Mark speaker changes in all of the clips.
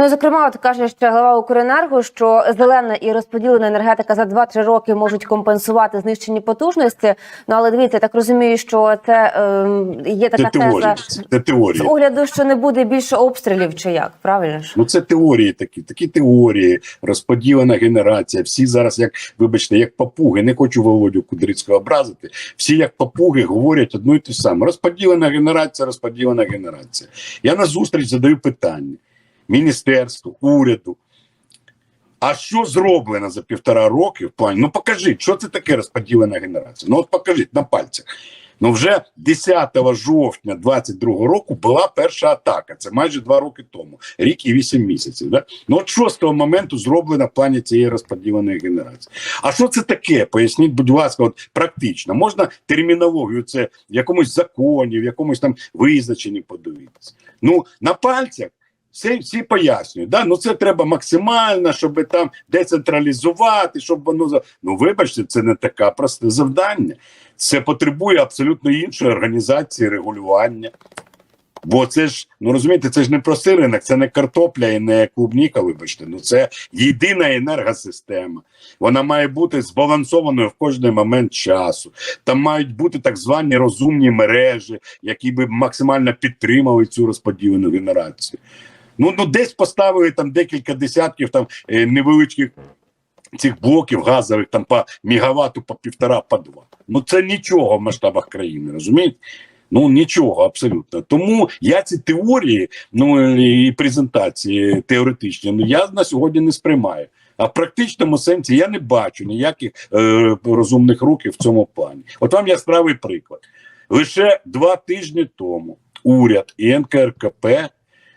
Speaker 1: Ну, зокрема, от каже ще глава Укренерго, що зелена і розподілена енергетика за 2-3 роки можуть компенсувати знищені потужності. Ну але дивіться, я так розумію, що це е, є
Speaker 2: Це
Speaker 1: така
Speaker 2: теорія.
Speaker 1: теза
Speaker 2: Це
Speaker 1: з
Speaker 2: теорія.
Speaker 1: огляду, що не буде більше обстрілів, чи як правильно ж?
Speaker 2: Ну це теорії такі, такі теорії, розподілена генерація. Всі зараз, як вибачте, як папуги, не хочу Володю Кудрицького образити. Всі як папуги говорять одну і те саме. Розподілена генерація, розподілена генерація. Я на зустріч задаю питання міністерству, уряду. А що зроблено за півтора роки в плані? Ну покажіть, що це таке розподілена генерація? Ну от покажіть на пальцях. Ну вже 10 жовтня 22 року була перша атака. Це майже два роки тому, рік і вісім місяців. Да? Ну от що з того моменту зроблено в плані цієї розподіленої генерації? А що це таке? Поясніть, будь ласка, от практично можна термінологію, це в якомусь законі, в якомусь там визначенні подивитися. Ну на пальцях. Всі, всі пояснюють, да? ну це треба максимально, щоб там децентралізувати, щоб воно ну вибачте, це не таке просте завдання. Це потребує абсолютно іншої організації регулювання. Бо це ж, ну розумієте, це ж не простий ринок, це не картопля і не клубніка, вибачте. Ну це єдина енергосистема. Вона має бути збалансованою в кожний момент часу. Там мають бути так звані розумні мережі, які би максимально підтримали цю розподілену генерацію. Ну, ну десь поставили там декілька десятків там е, невеличких цих блоків газових там по мегаватту, по півтора, по два. Ну це нічого в масштабах країни, розумієте? Ну нічого абсолютно. Тому я ці теорії, ну і презентації теоретичні, ну я на сьогодні не сприймаю. А в практичному сенсі я не бачу ніяких е, розумних рухів в цьому плані. От вам яскравий приклад. Лише два тижні тому уряд і НКРКП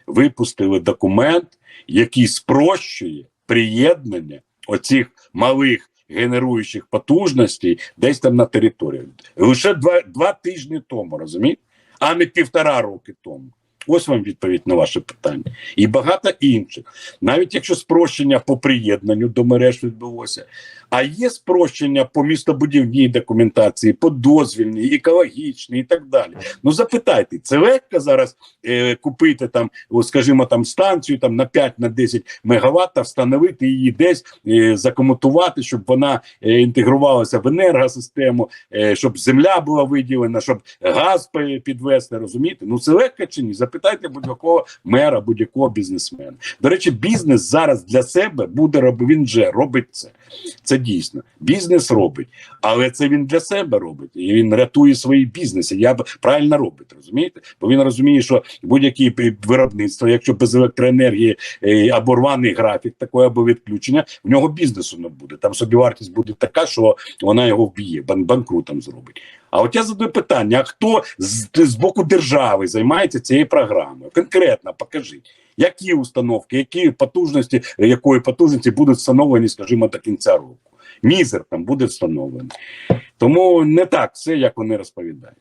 Speaker 2: випустили документ, який спрощує приєднання оцих малих генеруючих потужностей десь там на території. Лише два, два тижні тому, розумієте? А не півтора роки тому. Ось вам відповідь на ваше питання. І багато інших. Навіть якщо спрощення по приєднанню до мереж відбулося, а є спрощення по містобудівній документації, по дозвільній, екологічній і так далі. Ну запитайте, це легко зараз е, купити там, скажімо, там станцію там на 5 на 10 мегаватт, та встановити її десь, е, закомутувати, щоб вона е, інтегрувалася в енергосистему, е, щоб земля була виділена, щоб газ підвести. Розумієте? Ну це легко чи ні? Запитайте будь-якого мера, будь-якого бізнесмена. До речі, бізнес зараз для себе буде робити. Він вже робить це. Це дійсно бізнес робить, але це він для себе робить, і він рятує свої бізнеси. Я б правильно робить, розумієте? Бо він розуміє, що будь-яке пі- виробництво, якщо без електроенергії е, або рваний графік, такої або відключення, в нього бізнесу не буде. Там собівартість буде така, що вона його вб'є, бан банкрутом зробить. А от я задаю питання: а хто з, з боку держави займається цією програмою? Конкретно покажіть. Які установки, які потужності, якої потужності будуть встановлені, скажімо, до кінця року? Мізер там буде встановлений. Тому не так все, як вони розповідають.